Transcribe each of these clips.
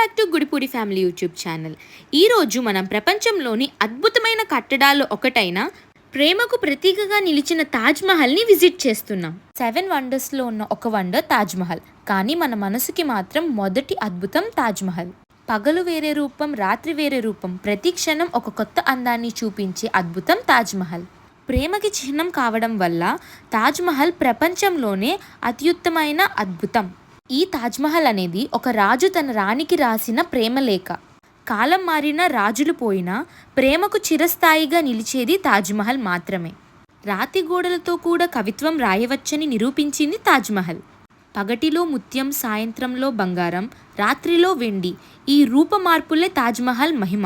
Back to Gudipudi family YouTube channel ఈరోజు మనం ప్రపంచంలోని అద్భుతమైన కట్టడాలు ఒకటైన ప్రేమకు ప్రతీకగా నిలిచిన తాజ్మహల్ని విజిట్ చేస్తున్నాం. సెవెన్ వండర్స్లో ఉన్న ఒక వండర్ తాజ్మహల్ కానీ మన మనసుకి మాత్రం మొదటి అద్భుతం తాజ్మహల్ పగలు వేరే రూపం రాత్రి వేరే రూపం. ప్రతి క్షణం ఒక కొత్త అందాన్ని చూపించే అద్భుతం తాజ్మహల్ ప్రేమకి చిహ్నం కావడం వల్ల తాజ్మహల్ ప్రపంచంలోనే అత్యుత్తమైన అద్భుతం. ఈ తాజ్మహల్ అనేది ఒక రాజు తన రాణికి రాసిన ప్రేమలేఖ కాలం మారిన రాజులు పోయినా ప్రేమకు చిరస్థాయిగా నిలిచేది తాజ్మహల్ మాత్రమే. రాతి గోడలతో కూడా కవిత్వం రాయవచ్చని నిరూపించింది తాజ్మహల్ పగటిలో ముత్యం సాయంత్రంలో బంగారం రాత్రిలో వెండి ఈ రూప మార్పులే తాజ్మహల్ మహిమ.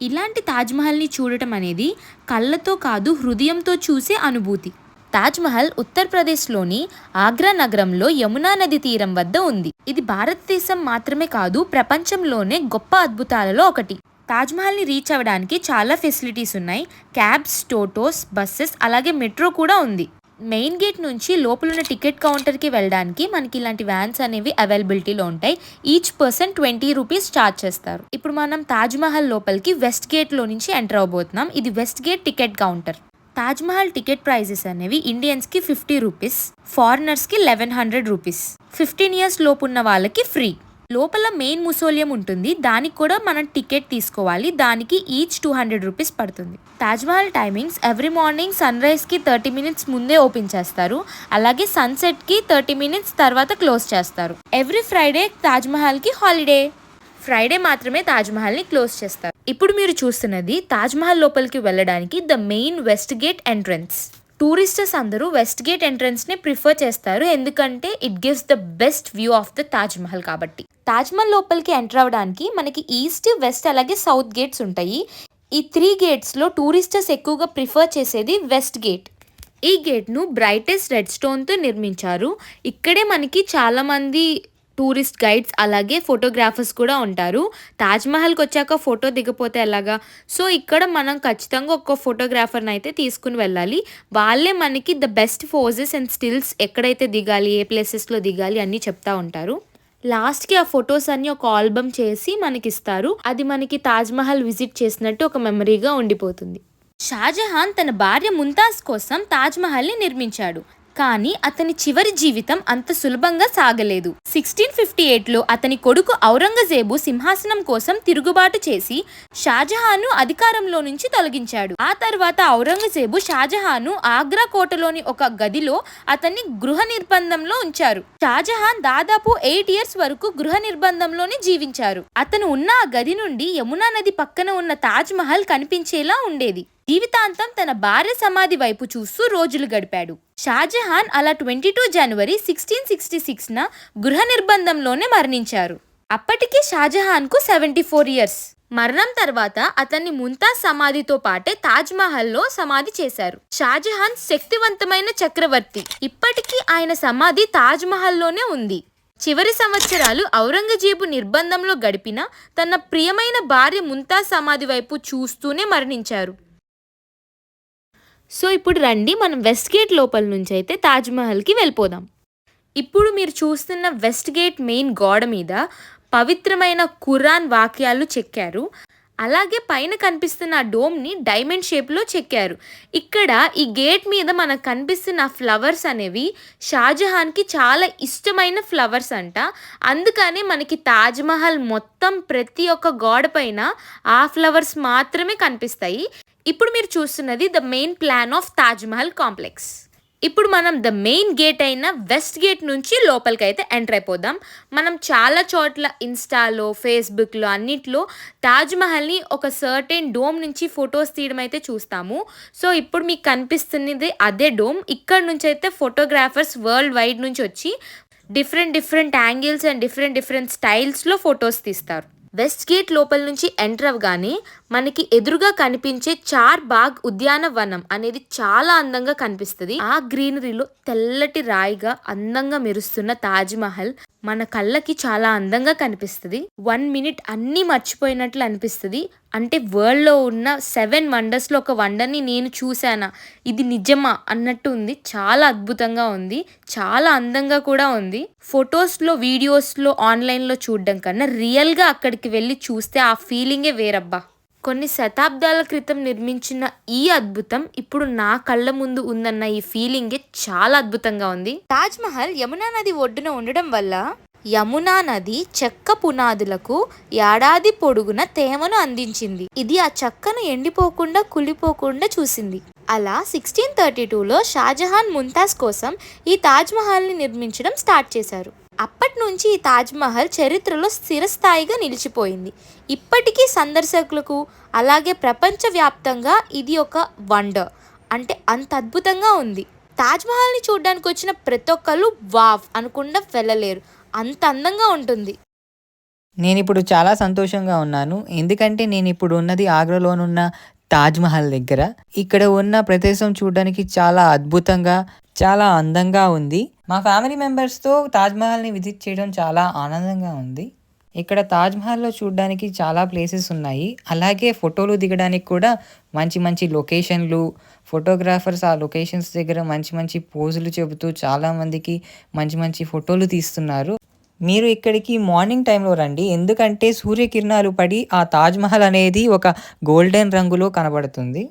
ఇలాంటి తాజ్మహల్ని చూడటం అనేది కళ్ళతో కాదు హృదయంతో చూసే అనుభూతి. తాజ్మహల్ ఉత్తరప్రదేశ్లోని ఆగ్రా నగరంలో యమునా నది తీరం వద్ద ఉంది. ఇది భారతదేశం మాత్రమే కాదు ప్రపంచంలోనే గొప్ప అద్భుతాలలో ఒకటి. తాజ్మహల్ని రీచ్ అవ్వడానికి చాలా ఫెసిలిటీస్ ఉన్నాయి. క్యాబ్స్ టోటోస్ బస్సెస్ అలాగే మెట్రో కూడా ఉంది. మెయిన్ గేట్ నుంచి లోపలున్న టికెట్ కౌంటర్కి వెళ్ళడానికి మనకి ఇలాంటి వ్యాన్స్ అనేవి అవైలబిలిటీలో ఉంటాయి. Each person twenty rupees charge చేస్తారు. ఇప్పుడు మనం తాజ్మహల్ లోపలికి వెస్ట్ గేట్లో నుంచి ఎంటర్ అవబోతున్నాం ఇది west gate ticket counter. Taj Mahal ticket prices అనేవి ఇండియన్స్కి fifty rupees ఫారినర్స్కి eleven hundred rupees. Fifteen years లోపు ఉన్న వాళ్ళకి ఫ్రీ. లోపల మెయిన్ ముసోలియం ఉంటుంది. దానికి కూడా మనం టికెట్ తీసుకోవాలి. దానికి ఈచ్ టూ హండ్రెడ్ రూపీస్ పడుతుంది. Taj Mahal timings every morning sun రైజ్కి thirty minutes ముందే ఓపెన్ చేస్తారు. అలాగే సన్సెట్కి థర్టీ మినిట్స్ తర్వాత క్లోజ్ చేస్తారు. ఎవ్రీ ఫ్రైడే తాజ్మహల్కి హాలిడే. ఫ్రైడే మాత్రమే తాజ్మహల్ని క్లోజ్ చేస్తారు. ఇప్పుడు మీరు చూస్తున్నది తాజ్మహల్ లోపలికి వెళ్ళడానికి the main west gate entrance. Tourists అందరూ వెస్ట్ గేట్ ఎంట్రన్స్ని ప్రిఫర్ చేస్తారు. ఎందుకంటే it gives the best view of the Taj Mahal కాబట్టి. తాజ్మహల్ లోపలికి ఎంటర్ అవ్వడానికి మనకి ఈస్ట్ వెస్ట్ అలాగే సౌత్ గేట్స్ ఉంటాయి. ఈ త్రీ గేట్స్లో టూరిస్టర్స్ ఎక్కువగా ప్రిఫర్ చేసేది వెస్ట్ గేట్. ఈ గేట్ను బ్రైటెస్ట్ రెడ్ స్టోన్తో నిర్మించారు. ఇక్కడే మనకి చాలామంది టూరిస్ట్ గైడ్స్ అలాగే ఫోటోగ్రాఫర్స్ కూడా ఉంటారు. తాజ్మహల్కి వచ్చాక ఫోటో దిగపోతే ఎలాగా? సో ఇక్కడ మనం ఖచ్చితంగా ఒక్క ఫోటోగ్రాఫర్ని అయితే తీసుకుని వెళ్ళాలి. వాళ్ళే మనకి the best poses and stills ఎక్కడైతే దిగాలి ఏ ప్లేసెస్లో దిగాలి అన్నీ చెప్తా ఉంటారు. లాస్ట్కి ఆ ఫొటోస్ అన్ని ఒక ఆల్బమ్ చేసి మనకి ఇస్తారు అది మనకి తాజ్మహల్ విజిట్ చేసినట్టు ఒక మెమరీగా ఉండిపోతుంది. షాజహాన్ తన భార్య ముంతాజ్ కోసం తాజ్మహల్ని నిర్మించాడు. కానీ అతని చివరి జీవితం అంత సులభంగా సాగలేదు. సిక్స్టీన్ ఫిఫ్టీ ఎయిట్లో అతని కొడుకు ఔరంగజేబు సింహాసనం కోసం తిరుగుబాటు చేసి షాజహాను అధికారంలో నుంచి తొలగించాడు. ఆ తర్వాత ఔరంగజేబు షాజహాను ఆగ్రా కోటలోని ఒక గదిలో అతన్ని గృహ నిర్బంధంలో ఉంచారు. షాజహాన్ దాదాపు ఎయిట్ ఇయర్స్ వరకు గృహ నిర్బంధంలోనే జీవించారు. అతను ఉన్న ఆ గది నుండి యమునా నది పక్కన ఉన్న తాజ్ మహల్ కనిపించేలా ఉండేది. జీవితాంతం తన భార్య సమాధి వైపు చూస్తూ రోజులు గడిపాడు. షాజహాన్ అలా twenty two January sixteen sixty సిక్స్న గృహ నిర్బంధంలోనే మరణించారు. అప్పటికి షాజహాన్కు సెవెంటీ ఫోర్ ఇయర్స్. మరణం తర్వాత అతన్ని ముంతాజ్ సమాధితో పాటే తాజ్ మహల్లో సమాధి చేశారు. షాజహాన్ శక్తివంతమైన చక్రవర్తి. ఇప్పటికీ ఆయన సమాధి తాజ్ మహల్లోనే ఉంది. చివరి సంవత్సరాలు ఔరంగజేబు నిర్బంధంలో గడిపిన తన ప్రియమైన భార్య ముంతాజ్ సమాధి వైపు చూస్తూనే మరణించారు. సో ఇప్పుడు రండి మనం వెస్ట్ గేట్ లోపల నుంచి అయితే తాజ్మహల్కి వెళ్ళిపోదాం. ఇప్పుడు మీరు చూస్తున్న వెస్ట్ గేట్ మెయిన్ గోడ మీద పవిత్రమైన ఖురాన్ వాక్యాలు చెక్కారు. అలాగే పైన కనిపిస్తున్న డోమ్ని డైమండ్ షేప్లో చెక్కారు. ఇక్కడ ఈ గేట్ మీద మనకు కనిపిస్తున్న ఫ్లవర్స్ అనేవి షాజహాన్కి చాలా ఇష్టమైన ఫ్లవర్స్ అంట. అందుకని మనకి తాజ్మహల్ మొత్తం ప్రతి ఒక్క గోడ పైన ఆ ఫ్లవర్స్ మాత్రమే కనిపిస్తాయి. ఇప్పుడు మీరు చూస్తున్నది the main plan of Taj Mahal complex ఇప్పుడు మనం ద మెయిన్ గేట్ అయిన వెస్ట్ గేట్ నుంచి లోపలికి అయితే ఎంటర్ అయిపోదాం. మనం చాలా చోట్ల ఇన్స్టాలో ఫేస్బుక్లో అన్నిట్లో తాజ్మహల్ని ఒక సర్టెన్ డోమ్ నుంచి ఫొటోస్ తీయడం అయితే చూస్తాము. సో ఇప్పుడు మీకు కనిపిస్తున్నది అదే డోమ్ ఇక్కడ నుంచి అయితే ఫోటోగ్రాఫర్స్ వరల్డ్ వైడ్ నుంచి వచ్చి different different angles and different different స్టైల్స్లో photos తీస్తారు. వెస్ట్ గేట్ లోపల నుంచి ఎంటర్ అవ్వగానే మనకి ఎదురుగా కనిపించే చార్ బాగ్ ఉద్యానవనం అనేది చాలా అందంగా కనిపిస్తుంది. ఆ గ్రీనరీలో తెల్లటి రాయిగా అందంగా మెరుస్తున్న తాజ్ మహల్ మన కళ్ళకి చాలా అందంగా కనిపిస్తుంది. వన్ మినిట్ అన్నీ మర్చిపోయినట్లు అనిపిస్తుంది. అంటే వరల్డ్లో ఉన్న సెవెన్ వండర్స్లో ఒక వండర్ని నేను చూశానా. ఇది నిజమా అన్నట్టు ఉంది. చాలా అద్భుతంగా ఉంది. చాలా అందంగా కూడా ఉంది. ఫొటోస్లో వీడియోస్లో ఆన్లైన్లో చూడడం కన్నా రియల్గా అక్కడికి వెళ్ళి చూస్తే ఆ ఫీలింగే వేరబ్బా. కొన్ని శతాబ్దాల క్రితం నిర్మించిన ఈ అద్భుతం ఇప్పుడు నా కళ్ళ ముందు ఉందన్న ఈ ఫీలింగే చాలా అద్భుతంగా ఉంది. తాజ్ మహల్ యమునా నది ఒడ్డున ఉండడం వల్ల యమునా నది చెక్క పునాదులకు ఏడాది పొడుగున తేమను అందించింది. ఇది ఆ చెక్కను ఎండిపోకుండా కుళ్ళిపోకుండా చూసింది. అలా సిక్స్టీన్ థర్టీ టూలో షాజహాన్ ముంతాజ్ కోసం ఈ తాజ్మహల్ని నిర్మించడం స్టార్ట్ చేశారు. అప్పటి నుంచి ఈ తాజ్మహల్ చరిత్రలో స్థిరస్థాయిగా నిలిచిపోయింది. ఇప్పటికీ సందర్శకులకు అలాగే ప్రపంచవ్యాప్తంగా ఇది ఒక వండర్. అంటే అంత అద్భుతంగా ఉంది. తాజ్మహల్ని చూడడానికి వచ్చిన ప్రతి ఒక్కళ్ళు వావ్ అనుకుండా వెళ్ళలేరు. అంత అందంగా ఉంటుంది. నేను ఇప్పుడు చాలా సంతోషంగా ఉన్నాను. ఎందుకంటే నేను ఇప్పుడు ఉన్నది ఆగ్రాలోనున్న తాజ్మహల్ దగ్గర. ఇక్కడ ఉన్న ప్రదేశం చూడడానికి చాలా అద్భుతంగా చాలా అందంగా ఉంది. మా ఫ్యామిలీ మెంబర్స్తో తాజ్మహల్ని విజిట్ చేయడం చాలా ఆనందంగా ఉంది. ఇక్కడ తాజ్మహల్లో చూడడానికి చాలా ప్లేసెస్ ఉన్నాయి. అలాగే ఫోటోలు దిగడానికి కూడా మంచి మంచి లొకేషన్లు ఫోటోగ్రాఫర్స్ ఆ లొకేషన్స్ దగ్గర మంచి మంచి పోజులు చెబుతూ చాలామందికి మంచి మంచి ఫోటోలు తీస్తున్నారు. మీరు ఇక్కడికి మార్నింగ్ టైంలో రండి. ఎందుకంటే సూర్యకిరణాలు పడి ఆ తాజ్మహల్ అనేది ఒక గోల్డెన్ రంగులో కనబడుతుంది.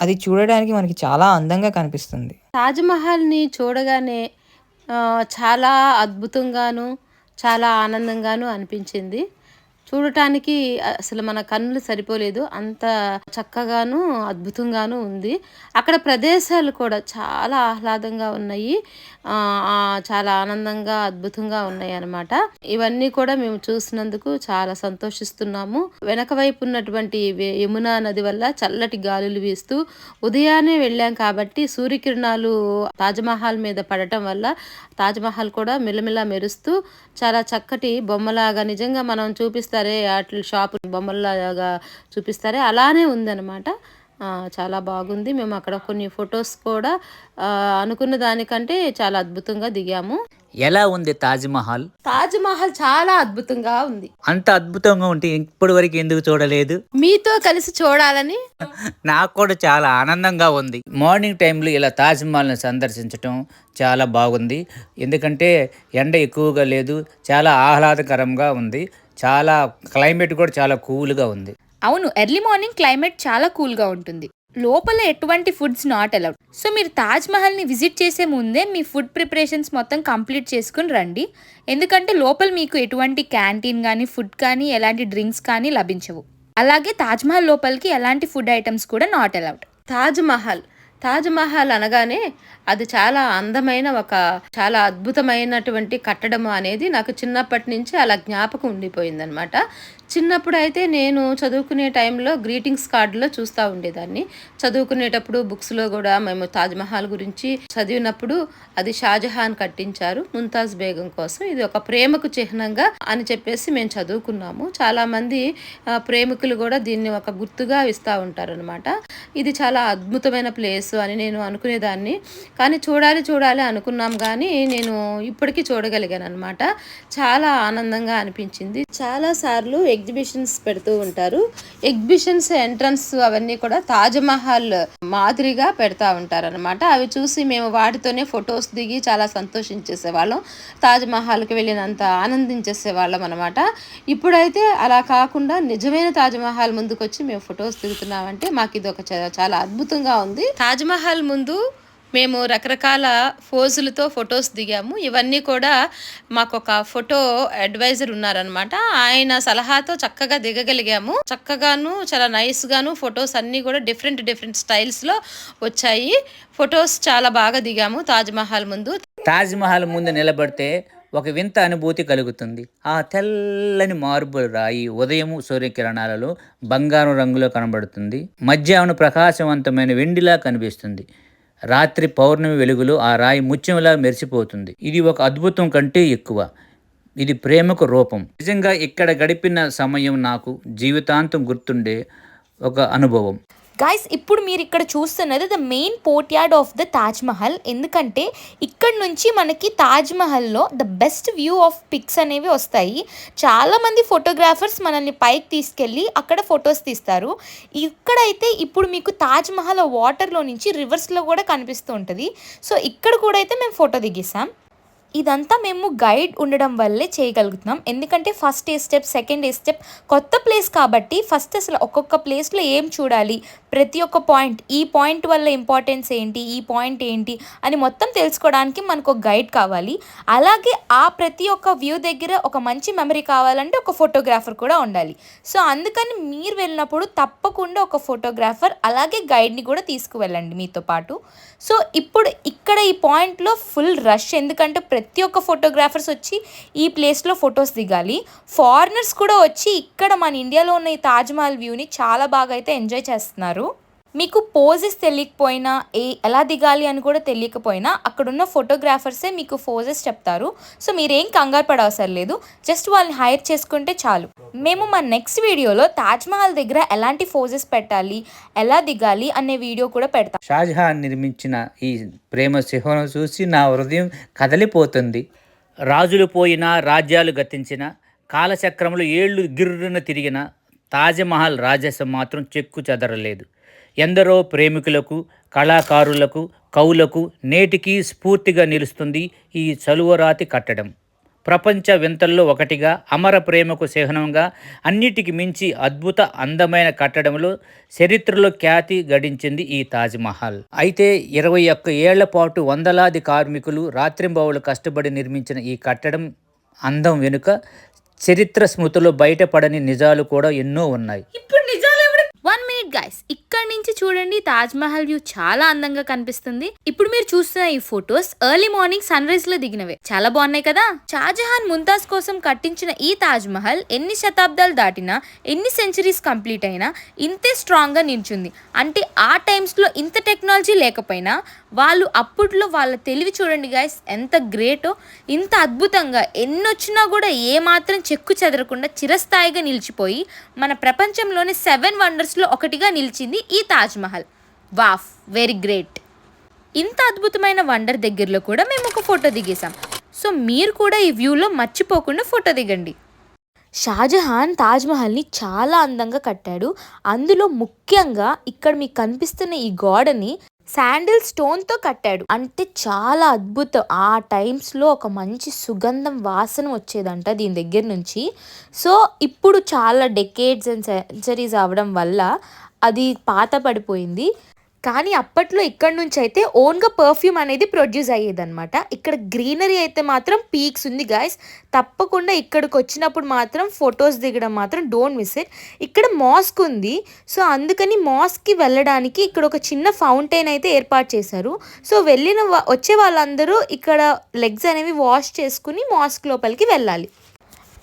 అది చూడడానికి మనకి చాలా అందంగా కనిపిస్తుంది. తాజ్మహల్ని చూడగానే చాలా అద్భుతంగాను చాలా ఆనందంగాను అనిపించింది. చూడటానికి అసలు మన కన్నులు సరిపోలేదు. అంత చక్కగాను అద్భుతంగాను ఉంది. అక్కడ ప్రదేశాలు కూడా చాలా ఆహ్లాదంగా ఉన్నాయి. చాలా ఆనందంగా అద్భుతంగా ఉన్నాయి అనమాట ఇవన్నీ కూడా మేము చూసినందుకు చాలా సంతోషిస్తున్నాము. వెనక వైపు ఉన్నటువంటి యమునా నది వల్ల చల్లటి గాలులు వీస్తూ ఉదయాన్నే వెళ్ళాం కాబట్టి సూర్యకిరణాలు తాజ్మహల్ మీద పడటం వల్ల తాజ్మహల్ కూడా మిలమిలా మెరుస్తూ చాలా చక్కటి బొమ్మలాగా నిజంగా మనం చూపిస్తారే? అట్ల షాపు బొమ్మలాగా చూపిస్తారే? అలానే ఉందన్నమాట. చాలా బాగుంది. మేము అక్కడ కొన్ని ఫొటోస్ కూడా అనుకున్న దానికంటే చాలా అద్భుతంగా దిగాము. ఎలా ఉంది తాజ్మహల్ తాజ్మహల్ చాలా అద్భుతంగా ఉంది. అంత అద్భుతంగా ఉంటే ఇప్పటి వరకు ఎందుకు చూడలేదు? మీతో కలిసి చూడాలని? నాకు కూడా చాలా ఆనందంగా ఉంది. మార్నింగ్ టైంలో ఇలా తాజ్మహల్ని సందర్శించటం చాలా బాగుంది. ఎందుకంటే ఎండ ఎక్కువగా లేదు చాలా ఆహ్లాదకరంగా ఉంది. చాలా క్లైమేట్ కూడా చాలా కూల్గా ఉంది. అవును ఎర్లీ మార్నింగ్ క్లైమేట్ చాలా కూల్గా ఉంటుంది. లోపల ఎటువంటి ఫుడ్స్ నాట్ అలౌడ్. సో మీరు తాజ్ మహల్ని విజిట్ చేసే ముందే మీ ఫుడ్ ప్రిపరేషన్స్ మొత్తం కంప్లీట్ చేసుకుని రండి. ఎందుకంటే లోపల మీకు ఎటువంటి క్యాంటీన్ కానీ ఫుడ్ కానీ ఎలాంటి డ్రింక్స్ కానీ లభించవు. అలాగే తాజ్ మహల్ లోపలికి ఎలాంటి ఫుడ్ ఐటమ్స్ కూడా నాట్ అలౌడ్. తాజ్ మహల్ తాజ్మహల్ అనగానే అది చాలా అందమైన ఒక చాలా అద్భుతమైనటువంటి కట్టడం అనేది నాకు చిన్నప్పటి నుంచి అలా జ్ఞాపకం ఉండిపోయిందనమాట చిన్నప్పుడు అయితే నేను చదువుకునే టైంలో గ్రీటింగ్స్ కార్డులో చూస్తూ ఉండేదాన్ని. చదువుకునేటప్పుడు బుక్స్లో కూడా మేము తాజ్ మహల్ గురించి చదివినప్పుడు అది షాజహాన్ కట్టించారు ముంతాజ్ బేగం కోసం. ఇది ఒక ప్రేమకు చిహ్నంగా అని చెప్పేసి మేము చదువుకున్నాము. చాలామంది ప్రేమికులు కూడా దీన్ని ఒక గుర్తుగా ఇస్తూ ఉంటారనమాట ఇది చాలా అద్భుతమైన ప్లేస్ అని నేను అనుకునేదాన్ని. కానీ చూడాలి చూడాలి అనుకున్నాం కానీ నేను ఇప్పటికీ చూడగలిగాను అనమాట చాలా ఆనందంగా అనిపించింది. చాలా సార్లు ఎగ్జిబిషన్స్ పెడుతూ ఉంటారు. ఎగ్జిబిషన్స్ ఎంట్రన్స్ అవన్నీ కూడా తాజ్మహల్ మాదిరిగా పెడతా ఉంటారు అనమాట అవి చూసి మేము వాటితోనే ఫొటోస్ దిగి చాలా సంతోషించేసే వాళ్ళం తాజ్మహల్కి వెళ్ళినంత ఆనందించేసే వాళ్ళం అనమాట ఇప్పుడైతే అలా కాకుండా నిజమైన తాజ్మహల్ ముందుకు వచ్చి మేము ఫొటోస్ దిగుతున్నామంటే మాకు ఇది ఒక చాలా అద్భుతంగా ఉంది. తాజ్మహల్ ముందు మేము రకరకాల ఫోజులతో ఫొటోస్ దిగాము. ఇవన్నీ కూడా మాకు ఒక ఫోటో అడ్వైజర్ ఉన్నారనమాట ఆయన సలహాతో చక్కగా దిగగలిగాము. చక్కగాను చాలా నైస్గాను ఫొటోస్ అన్నీ కూడా డిఫరెంట్ డిఫరెంట్ స్టైల్స్లో వచ్చాయి. ఫొటోస్ చాలా బాగా దిగాము తాజ్మహల్ ముందు. తాజ్మహల్ ముందు నిలబడితే ఒక వింత అనుభూతి కలుగుతుంది. ఆ తెల్లని మార్బుల్ రాయి ఉదయము సూర్యకిరణాలలో బంగారం రంగులో కనబడుతుంది. మధ్యాహ్నం ప్రకాశవంతమైన వెండిలా కనిపిస్తుంది. రాత్రి పౌర్ణమి వెలుగులో ఆ రాయి ముత్యంలా మెరిసిపోతుంది. ఇది ఒక అద్భుతం కంటే ఎక్కువ. ఇది ప్రేమకు రూపం. నిజంగా ఇక్కడ గడిపిన సమయం నాకు జీవితాంతం గుర్తుండే ఒక అనుభవం. గైస్ ఇప్పుడు మీరు ఇక్కడ చూస్తున్నది the main port yard of the Taj Mahal ఎందుకంటే ఇక్కడ నుంచి మనకి తాజ్ మహల్లో the best view of pics అనేవి వస్తాయి. చాలామంది ఫోటోగ్రాఫర్స్ మనల్ని పైకి తీసుకెళ్ళి అక్కడ ఫొటోస్ తీస్తారు. ఇక్కడైతే ఇప్పుడు మీకు తాజ్ మహల్ వాటర్లో నుంచి రివర్స్లో కూడా కనిపిస్తూ ఉంటుంది. సో ఇక్కడ కూడా అయితే మేము ఫోటో దిగేసాం ఇదంతా మేము గైడ్ ఉండడం వల్లే చేయగలుగుతున్నాం. ఎందుకంటే ఫస్ట్ ఏ స్టెప్ సెకండ్ ఏ స్టెప్ కొత్త ప్లేస్ కాబట్టి ఫస్ట్ అసలు ఒక్కొక్క ప్లేస్లో ఏం చూడాలి? ప్రతి ఒక్క పాయింట్ ఈ పాయింట్ వల్ల ఇంపార్టెన్స్ ఏంటి? ఈ పాయింట్ ఏంటి? అని మొత్తం తెలుసుకోవడానికి మనకు ఒక గైడ్ కావాలి. అలాగే ఆ ప్రతి ఒక్క వ్యూ దగ్గర ఒక మంచి మెమరీ కావాలంటే ఒక ఫోటోగ్రాఫర్ కూడా ఉండాలి. సో అందుకని మీరు వెళ్ళినప్పుడు తప్పకుండా ఒక ఫోటోగ్రాఫర్ అలాగే గైడ్ని కూడా తీసుకువెళ్ళండి మీతో పాటు. సో ఇప్పుడు ఇక్కడ ఈ పాయింట్లో ఫుల్ రష్ ఎందుకంటే ప్రతి ఒక్క ఫోటోగ్రాఫర్స్ వచ్చి ఈ ప్లేస్లో ఫొటోస్ దిగాలి. ఫారినర్స్ కూడా వచ్చి ఇక్కడ మన ఇండియాలో ఉన్న ఈ తాజ్మహల్ వ్యూని చాలా బాగా అయితే ఎంజాయ్ చేస్తున్నారు. మీకు పోజెస్ తెలియకపోయినా ఏ ఎలా దిగాలి అని కూడా తెలియకపోయినా అక్కడున్న ఫోటోగ్రాఫర్సే మీకు పోజెస్ చెప్తారు. సో మీరేం కంగారు పడవసరం లేదు. జస్ట్ వాళ్ళని హైర్ చేసుకుంటే చాలు. మేము మా నెక్స్ట్ వీడియోలో తాజ్మహల్ దగ్గర ఎలాంటి పోజెస్ పెట్టాలి ఎలా దిగాలి అనే వీడియో కూడా పెడతాం. షాజహాన్ నిర్మించిన ఈ ప్రేమ సింహం చూసి నా హృదయం కదలిపోతుంది. రాజులు పోయినా రాజ్యాలు గతించిన కాలచక్రంలో ఏళ్ళు గిర్రున తిరిగిన తాజ్మహల్ రాజసం మాత్రం చెక్కు చెదరలేదు. ఎందరో ప్రేమికులకు కళాకారులకు కవులకు నేటికి స్ఫూర్తిగా నిలుస్తుంది ఈ చలువరాతి కట్టడం. ప్రపంచ వింతల్లో ఒకటిగా అమర ప్రేమకు చిహ్నంగా అన్నిటికి మించి అద్భుత అందమైన కట్టడంలో చరిత్రలో ఖ్యాతి గడించింది ఈ తాజ్మహల్. అయితే ఇరవై ఒక్క ఏళ్ళ పాటు వందలాది కార్మికులు రాత్రింబావులు కష్టపడి నిర్మించిన ఈ కట్టడం అందం వెనుక చరిత్ర స్మృతిలో బయటపడని నిజాలు కూడా ఎన్నో ఉన్నాయి ఇప్పుడు నిజాలు వన్ మినిట్ గైస్ ఇక్కడ నుంచి చూడండి తాజ్ మహల్ వ్యూ చాలా అందంగా కనిపిస్తుంది. ఇప్పుడు మీరు చూస్తున్న ఈ ఫొటోస్ ఎర్లీ మార్నింగ్ సన్ రైజ్లో దిగినవే. చాలా బాగున్నాయి కదా? షాజహాన్ ముంతాజ్ కోసం కట్టించిన ఈ తాజ్ మహల్ ఎన్ని శతాబ్దాలు దాటినా ఎన్ని సెంచరీస్ కంప్లీట్ అయినా ఇంతే స్ట్రాంగ్గా నిల్చుంది. అంటే ఆ టైమ్స్లో ఇంత టెక్నాలజీ లేకపోయినా వాళ్ళు అప్పట్లో వాళ్ళ తెలివి చూడండి గైస్ ఎంత గ్రేటో ఇంత అద్భుతంగా ఎన్నొచ్చినా కూడా ఏ మాత్రం చెక్కు చెదరకుండా చిరస్థాయిగా నిలిచిపోయి మన ప్రపంచంలోని సెవెన్ వండర్స్లో ఒకటిగా నిలిచింది ఈ తాజ్మహల్ వాఫ్ వెరీ గ్రేట్ ఇంత అద్భుతమైన వండర్ దగ్గరలో కూడా మేము ఒక ఫోటో దిగేసాం సో మీరు కూడా ఈ వ్యూలో మర్చిపోకుండా ఫోటో దిగండి. షాజహాన్ తాజ్మహల్ని చాలా అందంగా కట్టాడు. అందులో ముఖ్యంగా ఇక్కడ మీకు కనిపిస్తున్న ఈ గోడని శాండిల్ స్టోన్తో కట్టాడు. అంటే చాలా అద్భుతం. ఆ టైమ్స్లో ఒక మంచి సుగంధం వాసన వచ్చేదంట దీని దగ్గర నుంచి. సో ఇప్పుడు చాలా డెకేడ్స్ అండ్ సెంచరీస్ అవడం వల్ల అది పాత పడిపోయింది. కానీ అప్పట్లో ఇక్కడ నుంచి అయితే ఓన్గా పర్ఫ్యూమ్ అనేది ప్రొడ్యూస్ అయ్యేదన్నమాట. ఇక్కడ గ్రీనరీ అయితే మాత్రం పీక్స్ ఉంది గాయస్ తప్పకుండా ఇక్కడికి వచ్చినప్పుడు మాత్రం ఫొటోస్ దిగడం మాత్రం డోంట్ మిస్ ఇట్ ఇక్కడ మాస్క్ ఉంది. సో అందుకని మాస్క్కి వెళ్ళడానికి ఇక్కడ ఒక చిన్న ఫౌంటైన్ అయితే ఏర్పాటు చేశారు. సో వెళ్ళిన వచ్చే వాళ్ళందరూ ఇక్కడ లెగ్స్ అనేవి వాష్ చేసుకుని మాస్క్ లోపలికి వెళ్ళాలి.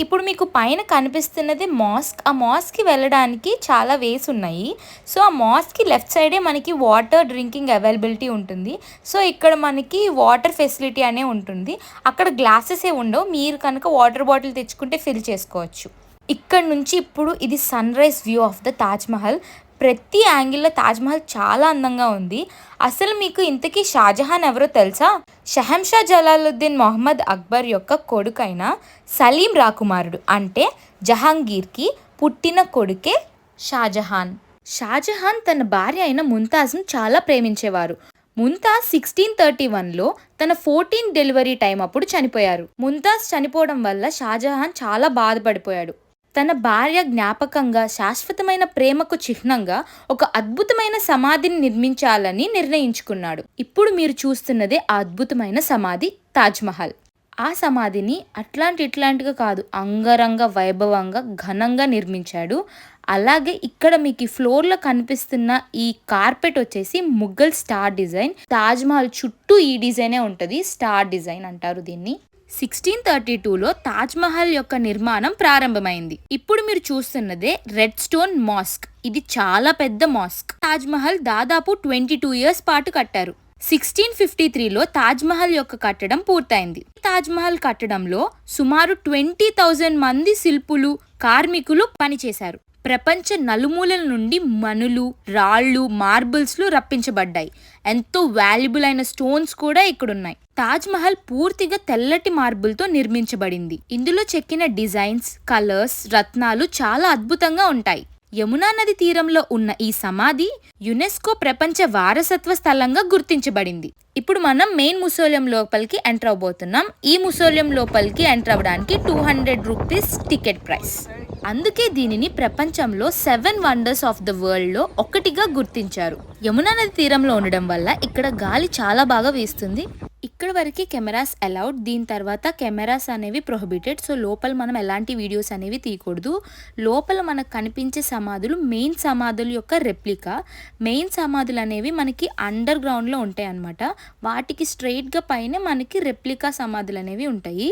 ఇప్పుడు మీకు పైన కనిపిస్తున్నది మాస్క్. ఆ మాస్క్కి వెళ్ళడానికి చాలా వేస్ ఉన్నాయి. సో ఆ మాస్క్కి లెఫ్ట్ సైడే మనకి వాటర్ డ్రింకింగ్ అవైలబిలిటీ ఉంటుంది. సో ఇక్కడ మనకి వాటర్ ఫెసిలిటీ అనే ఉంటుంది. అక్కడ గ్లాసెస్ ఏ ఉండవు. మీరు కనుక వాటర్ బాటిల్ తెచ్చుకుంటే ఫిల్ చేసుకోవచ్చు. ఇక్కడ నుంచి ఇప్పుడు ఇది sunrise view of the Taj Mahal. ప్రతి యాంగిల్లో తాజ్మహల్ చాలా అందంగా ఉంది. అసలు మీకు ఇంతకీ షాజహాన్ ఎవరో తెలుసా? షహంషా జలాలుద్దీన్ మొహమ్మద్ అక్బర్ యొక్క కొడుకైన సలీం రాకుమారుడు అంటే జహాంగీర్కి పుట్టిన కొడుకే షాజహాన్. షాజహాన్ తన భార్య అయిన ముంతాజ్ను చాలా ప్రేమించేవారు. ముంతాజ్ సిక్స్టీన్ థర్టీ వన్లో తన ఫోర్టీన్ డెలివరీ టైం అప్పుడు చనిపోయారు. ముంతాజ్ చనిపోవడం వల్ల షాజహాన్ చాలా బాధపడిపోయాడు. తన భార్య జ్ఞాపకంగా శాశ్వతమైన ప్రేమకు చిహ్నంగా ఒక అద్భుతమైన సమాధిని నిర్మించాలని నిర్ణయించుకున్నాడు. ఇప్పుడు మీరు చూస్తున్నదే ఆ అద్భుతమైన సమాధి తాజ్మహల్ ఆ సమాధిని అట్లాంటి ఇట్లాంటిగా కాదు అంగరంగ వైభవంగా ఘనంగా నిర్మించాడు. అలాగే ఇక్కడ మీకు ఈ ఫ్లోర్లో కనిపిస్తున్న ఈ కార్పెట్ వచ్చేసి ముగ్గల్ స్టార్ డిజైన్. తాజ్మహల్ చుట్టూ ఈ డిజైనే ఉంటుంది స్టార్ డిజైన్ అంటారు దీన్ని. సిక్స్టీన్ థర్టీ టూలో తాజ్మహల్ యొక్క నిర్మాణం ప్రారంభమైంది. ఇప్పుడు మీరు చూస్తున్నదే రెడ్ స్టోన్ మాస్క్. ఇది చాలా పెద్ద మాస్క్. తాజ్మహల్ దాదాపు ట్వంటీ టూ ఇయర్స్ పాటు కట్టారు. సిక్స్టీన్ ఫిఫ్టీ త్రీలో తాజ్మహల్ యొక్క కట్టడం పూర్తయింది. తాజ్మహల్ కట్టడంలో సుమారు ట్వంటీ థౌజండ్ మంది శిల్పులు కార్మికులు పనిచేశారు. ప్రపంచ నలుమూలల నుండి మనులు రాళ్ళు మార్బుల్స్లు రప్పించబడ్డాయి. ఎంతో వాల్యుబుల్ అయిన స్టోన్స్ కూడా ఇక్కడున్నాయి. తాజ్ మహల్ పూర్తిగా తెల్లటి మార్బుల్తో నిర్మించబడింది. ఇందులో చెక్కిన డిజైన్స్ కలర్స్ రత్నాలు చాలా అద్భుతంగా ఉంటాయి. యమునా నది తీరంలో ఉన్న ఈ సమాధి యునెస్కో ప్రపంచ వారసత్వ స్థలంగా గుర్తించబడింది. ఇప్పుడు మనం మెయిన్ ముసోలియం లోపలికి ఎంటర్ అవబోతున్నాం. ఈ ముసోలియం లోపలికి ఎంటర్ అవ్వడానికి two hundred rupees ticket price. అందుకే దీనిని ప్రపంచంలో సెవెన్ వండర్స్ ఆఫ్ ద వరల్డ్లో ఒకటిగా గుర్తించారు. యమునా నది తీరంలో ఉండడం వల్ల ఇక్కడ గాలి చాలా బాగా వీస్తుంది. ఇక్కడ వరకు కెమెరాస్ అలౌడ్ దీని తర్వాత కెమెరాస్ అనేవి ప్రొహిబిటెడ్ సో లోపల మనం ఎలాంటి వీడియోస్ అనేవి తీయకూడదు. లోపల మనకు కనిపించే సమాధులు మెయిన్ సమాధుల యొక్క రెప్లికా మెయిన్ సమాధులు అనేవి మనకి అండర్ గ్రౌండ్లో ఉంటాయి అన్నమాట వాటికి స్ట్రైట్గా పైన మనకి రెప్లికా సమాధులు అనేవి ఉంటాయి.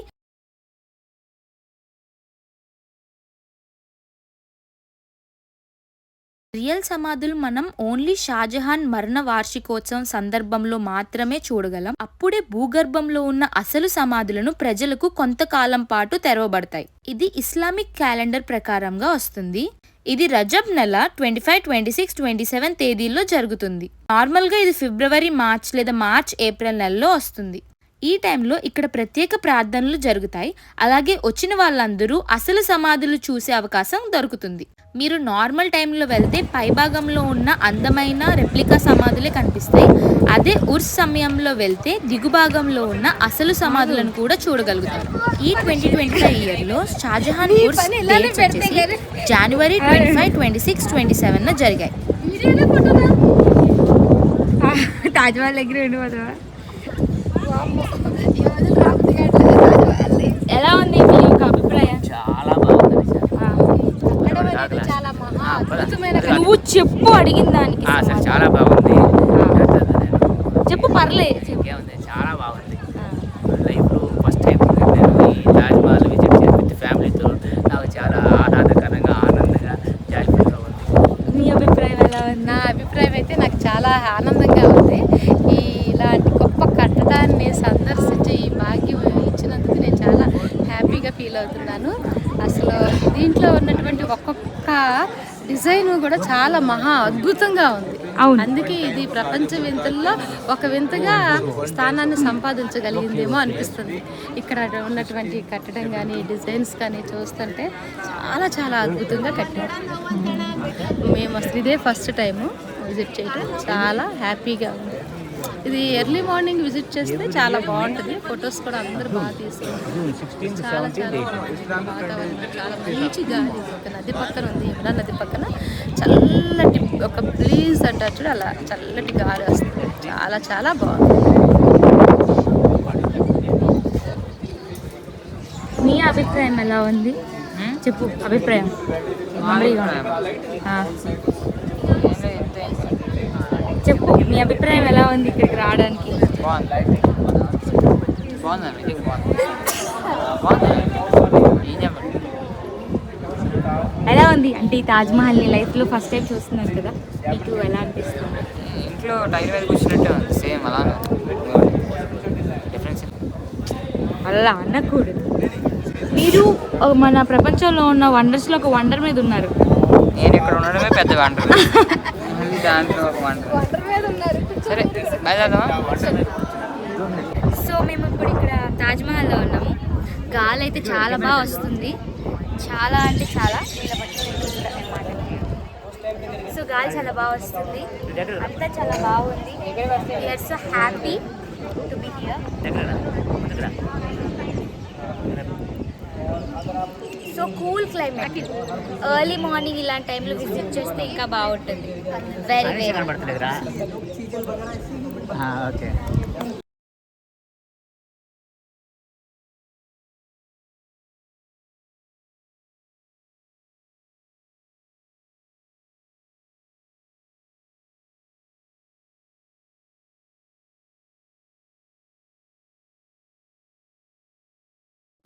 రియల్ సమాధులు మనం ఓన్లీ షాజహాన్ మరణ వార్షికోత్సవం సందర్భంలో మాత్రమే చూడగలం. అప్పుడే భూగర్భంలో ఉన్న అసలు సమాధులను ప్రజలకు కొంతకాలం పాటు తెరవబడతాయి. ఇది ఇస్లామిక్ క్యాలెండర్ ప్రకారంగా వస్తుంది. ఇది రజబ్ నెల twenty five twenty six twenty seven తేదీల్లో జరుగుతుంది. నార్మల్గా ఇది ఫిబ్రవరి మార్చ్ లేదా మార్చ్ ఏప్రిల్ నెలలో వస్తుంది. ఈ టైంలో ఇక్కడ ప్రత్యేక ప్రార్థనలు జరుగుతాయి. అలాగే వచ్చిన వాళ్ళందరూ అసలు సమాధులు చూసే అవకాశం దొరుకుతుంది. మీరు నార్మల్ టైంలో వెళ్తే పైభాగంలో ఉన్న అందమైన రెప్లికా సమాధులే కనిపిస్తాయి. అదే ఉర్స్ సమయంలో వెళ్తే దిగుభాగంలో ఉన్న అసలు సమాధులను కూడా చూడగలుగుతారు. ఈ ట్వంటీ ట్వంటీ ఫైవ్ ఇయర్లో Shah Jahan Urs January twenty five twenty six twenty seven జరిగాయి. తాజ్మహల్ దగ్గర ఉండిపోతావా ఎలా ఉంది మీ యొక్క అభిప్రాయం? చాలా బాగుంది చాలా మహా అద్భుతమైన నువ్వు చెప్పు అడిగిన దానికి. చాలా బాగుంది చెప్పు పర్లేదు చెప్పు. ఏముంది చాలా బాగుంది లైఫ్లో ఫస్ట్ టైం నేను ఈ తాజ్మహల్ విజిట్ చేసి విత్ ఫ్యామిలీతో నాకు చాలా ఆహ్లాదకరంగా ఆనందంగా జాయిఫుల్గా ఉంది మీ అభిప్రాయం ఎలా ఉంది నా అభిప్రాయం అయితే నాకు చాలా ఆనందంగా ఉంది ఈ ఇలాంటి గొప్ప కట్టడాన్ని సందర్శించే ఈ భాగ్యం ఇచ్చినందుకు నేను చాలా హ్యాపీగా ఫీల్ అవుతున్నాను అసలు దీంట్లో ఉన్నటువంటి ఒక్కొక్క డిజైన్ కూడా చాలా మహా అద్భుతంగా ఉంది. అవును. అందుకే ఇది ప్రపంచ వింతల్లో ఒక వింతగా స్థానాన్ని సంపాదించగలిగిందేమో అనిపిస్తుంది. ఇక్కడ ఉన్నటువంటి కట్టడం కానీ డిజైన్స్ కానీ చూస్తుంటే చాలా చాలా అద్భుతంగా కట్టారు. మేము అసలు ఇదే ఫస్ట్ టైము విజిట్ చేయడం. చాలా హ్యాపీగా ఉంది. ఇది ఎర్లీ మార్నింగ్ విజిట్ చేస్తే చాలా బాగుంటుంది. ఫొటోస్ కూడా అందరూ బాగా తీసుకుంటారు చాలా చాలా బాగుంటుంది వాతావరణం చాలా మంచి గాలి నది పక్కన ఉంది యమునా నది పక్కన. చల్లటి ఒక బ్లీజ్ అంటారు చూడు అలా చల్లటి గాలి వస్తుంది. చాలా చాలా బాగుంది. మీ అభిప్రాయం ఎలా ఉంది? చెప్పు అభిప్రాయం. చెప్పు మీ అభిప్రాయం ఎలా ఉంది ఇక్కడికి రావడానికి? ఎలా ఉంది? అంటే ఈ తాజ్ మహల్ని లైఫ్లో ఫస్ట్ టైం చూస్తున్నారు కదా మీకు ఎలా అనిపిస్తుంది? ఇంట్లో టైర్ మీద కూర్చున్నట్టే ఉంది సేమ్ అలానే డిఫరెన్స్ అలా అనకూడదు. మీరు మన ప్రపంచంలో ఉన్న వండర్స్లో ఒక వండర్ మీద ఉన్నారు. నేను ఇక్కడ ఉండడమే పెద్ద మళ్ళీ దాంట్లో ఒక సరే బయలుదేరదామా? సో మేము ఇప్పుడు ఇక్కడ తాజ్ మహల్లో ఉన్నాము. గాలి అయితే చాలా బాగా వస్తుంది. చాలా అంటే చాలా అన్నమాట. సో గాలి చాలా బాగా వస్తుంది. అంతా చాలా బాగుంది. We're so happy to be here so cool climate. Early morning ఇలాంటి టైంలో విజిట్ చేస్తే ఇంకా బాగుంటుంది. Very very. ఓకే.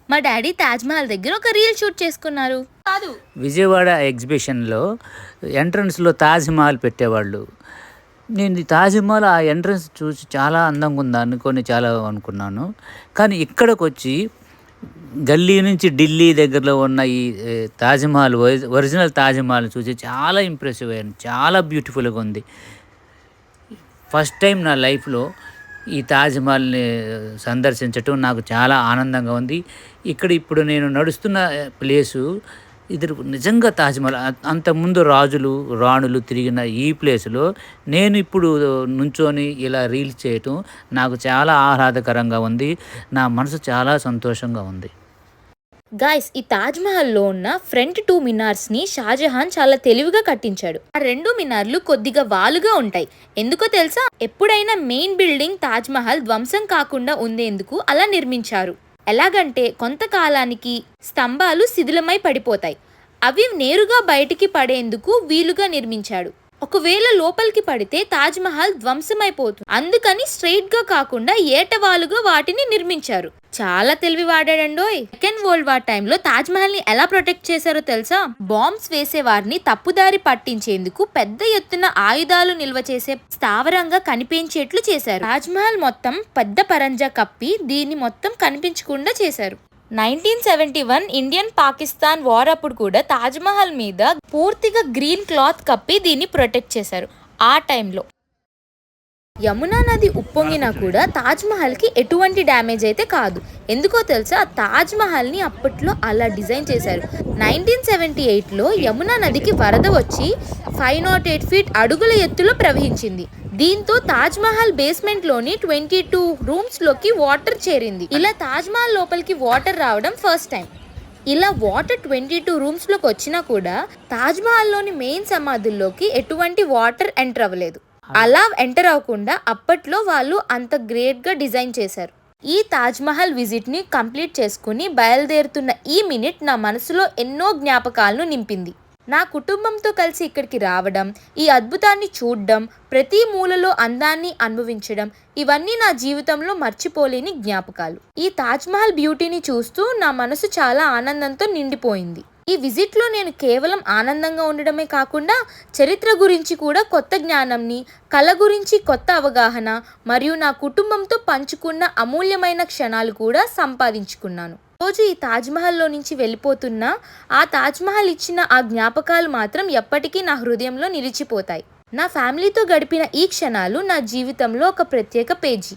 మా డాడీ తాజ్ మహల్ దగ్గర ఒక రీల్ షూట్ చేసుకున్నారు. కాదు. విజయవాడ ఎగ్జిబిషన్లో ఎంట్రన్స్లో తాజ్ మహల్ పెట్టేవాళ్ళు. నేను ఈ తాజ్మహల్ ఆ ఎంట్రన్స్ చూసి చాలా అందంగా ఉంది అనుకొని చాలా అనుకున్నాను. కానీ ఇక్కడికి వచ్చి గల్లీ నుంచి ఢిల్లీ దగ్గరలో ఉన్న ఈ తాజ్మహల్ ఒరి- ఒరిజినల్ తాజ్మహల్ చూసి చాలా ఇంప్రెసివ్ అయ్యాను. చాలా బ్యూటిఫుల్గా ఉంది. ఫస్ట్ టైం నా లైఫ్లో ఈ తాజ్మహల్ని సందర్శించటం నాకు చాలా ఆనందంగా ఉంది. ఇక్కడ ఇప్పుడు నేను నడుస్తున్న ప్లేసు ఇద్దరు నిజంగా తాజ్మహల్ అంతకుముందు రాజులు రాణులు తిరిగిన ఈ ప్లేస్లో నేను ఇప్పుడు నుంచొని ఇలా రీల్స్ చేయటం నాకు చాలా ఆహ్లాదకరంగా ఉంది. నా మనసు చాలా సంతోషంగా ఉంది. గాయస్ ఈ తాజ్ మహల్లో ఉన్న ఫ్రంట్ టూ మినార్స్ని షాజహాన్ చాలా తెలివిగా కట్టించాడు. ఆ రెండు మినార్లు కొద్దిగా వాలుగా ఉంటాయి. ఎందుకో తెలుసా? ఎప్పుడైనా మెయిన్ బిల్డింగ్ తాజ్ మహల్ ధ్వంసం కాకుండా ఉండేందుకు అలా నిర్మించారు. ఎలాగంటే కొంతకాలానికి స్తంభాలు శిథిలమై పడిపోతాయి. అవి నేరుగా బయటికి పడేందుకు వీలుగా నిర్మించాడు. ఒకవేళ లోపలికి పడితే తాజ్ మహల్ ధ్వంసమైపోతుంది. అందుకని స్ట్రైట్గా కాకుండా ఏటవాలుగా వాటిని నిర్మించారు. చాలా తెలివి వాడాడండోయ్ సెకండ్ వరల్డ్ వార్ టైంలో తాజ్ మహల్ని ఎలా ప్రొటెక్ట్ చేశారో తెలుసా? బాంబ్స్ వేసే వారిని తప్పుదారి పట్టించేందుకు పెద్ద ఎత్తున ఆయుధాలు నిల్వ చేసే స్థావరంగా కనిపించేట్లు చేశారు. తాజ్ మహల్ మొత్తం పెద్ద పరంజా కప్పి దీన్ని మొత్తం కనిపించకుండా చేశారు. Nineteen seventy one Indian Pakistan war అప్పుడు కూడా తాజ్మహల్ మీద పూర్తిగా గ్రీన్ క్లాత్ కప్పి దీన్ని ప్రొటెక్ట్ చేశారు ఆ టైంలో. యమునా నది ఉప్పొంగినా కూడా తాజ్మహల్కి ఎటువంటి డ్యామేజ్ అయితే కాదు. ఎందుకో తెలుసా? తాజ్మహల్ని అప్పట్లో అలా డిజైన్ చేశారు. నైన్టీన్ సెవెంటీ ఎయిట్లో యమునా నదికి వరద వచ్చి ఫైవ్ నాట్ ఎయిట్ ఫీట్ అడుగుల ఎత్తులో ప్రవహించింది. దీంతో తాజ్ మహల్ బేస్మెంట్లోని ట్వంటీ టూ రూమ్స్లోకి వాటర్ చేరింది. ఇలా తాజ్ మహల్ లోపలికి వాటర్ రావడం ఫస్ట్ టైం. ఇలా వాటర్ ట్వంటీ టూ రూమ్స్లోకి వచ్చినా కూడా తాజ్మహల్లోని మెయిన్ సమాధుల్లోకి ఎటువంటి వాటర్ ఎంటర్ అవ్వలేదు. అలా ఎంటర్ అవ్వకుండా అప్పట్లో వాళ్ళు అంత గ్రేట్గా డిజైన్ చేశారు. ఈ తాజ్ మహల్ విజిట్ని కంప్లీట్ చేసుకుని బయలుదేరుతున్న ఈ మినిట్ నా మనసులో ఎన్నో జ్ఞాపకాలను నింపింది. నా కుటుంబంతో కలిసి ఇక్కడికి రావడం ఈ అద్భుతాన్ని చూడడం ప్రతి మూలలో అందాన్ని అనుభవించడం ఇవన్నీ నా జీవితంలో మర్చిపోలేని జ్ఞాపకాలు. ఈ తాజ్మహల్ బ్యూటీని చూస్తూ నా మనసు చాలా ఆనందంతో నిండిపోయింది. ఈ విజిట్లో నేను కేవలం ఆనందంగా ఉండడమే కాకుండా చరిత్ర గురించి కూడా కొత్త జ్ఞానంని కళ గురించి కొత్త అవగాహన మరియు నా కుటుంబంతో పంచుకున్న అమూల్యమైన క్షణాలు కూడా సంపాదించుకున్నాను. రోజు ఈ తాజ్మహల్లో నుంచి వెళ్ళిపోతున్న ఆ తాజ్మహల్ ఇచ్చిన ఆ జ్ఞాపకాలు మాత్రం ఎప్పటికీ నా హృదయంలో నిలిచిపోతాయి. నా ఫ్యామిలీతో గడిపిన ఈ క్షణాలు నా జీవితంలో ఒక ప్రత్యేక పేజీ.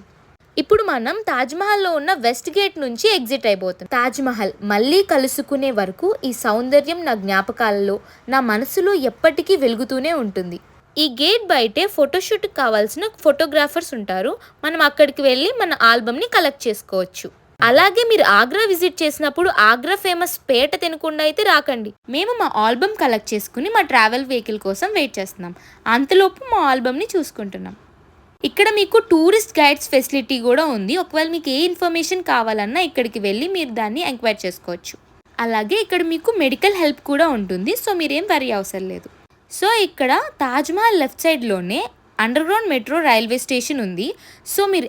ఇప్పుడు మనం తాజ్మహల్లో ఉన్న వెస్ట్ గేట్ నుంచి ఎగ్జిట్ అయిపోతాం. తాజ్మహల్ మళ్ళీ కలుసుకునే వరకు ఈ సౌందర్యం నా జ్ఞాపకాలలో నా మనసులో ఎప్పటికీ వెలుగుతూనే ఉంటుంది. ఈ గేట్ బయటే ఫోటోషూట్ కావాల్సిన ఫోటోగ్రాఫర్స్ ఉంటారు. మనం అక్కడికి వెళ్ళి మన ఆల్బమ్ని కలెక్ట్ చేసుకోవచ్చు. అలాగే మీరు ఆగ్రా విజిట్ చేసినప్పుడు ఆగ్రా ఫేమస్ పేట తినకుండా అయితే రాకండి. మేము మా ఆల్బమ్ కలెక్ట్ చేసుకుని మా ట్రావెల్ వెహికల్ కోసం వెయిట్ చేస్తున్నాం. అంతలోపు మా ఆల్బమ్ని చూసుకుంటున్నాం. ఇక్కడ మీకు టూరిస్ట్ గైడ్స్ ఫెసిలిటీ కూడా ఉంది. ఒకవేళ మీకు ఏ ఇన్ఫర్మేషన్ కావాలన్నా ఇక్కడికి వెళ్ళి మీరు దాన్ని ఎంక్వైర్ చేసుకోవచ్చు. అలాగే ఇక్కడ మీకు మెడికల్ హెల్ప్ కూడా ఉంటుంది. సో మీరేం వరి అవసరం లేదు. సో ఇక్కడ తాజ్మహల్ లెఫ్ట్ సైడ్లోనే underground metro railway station ఉంది. సో మీరు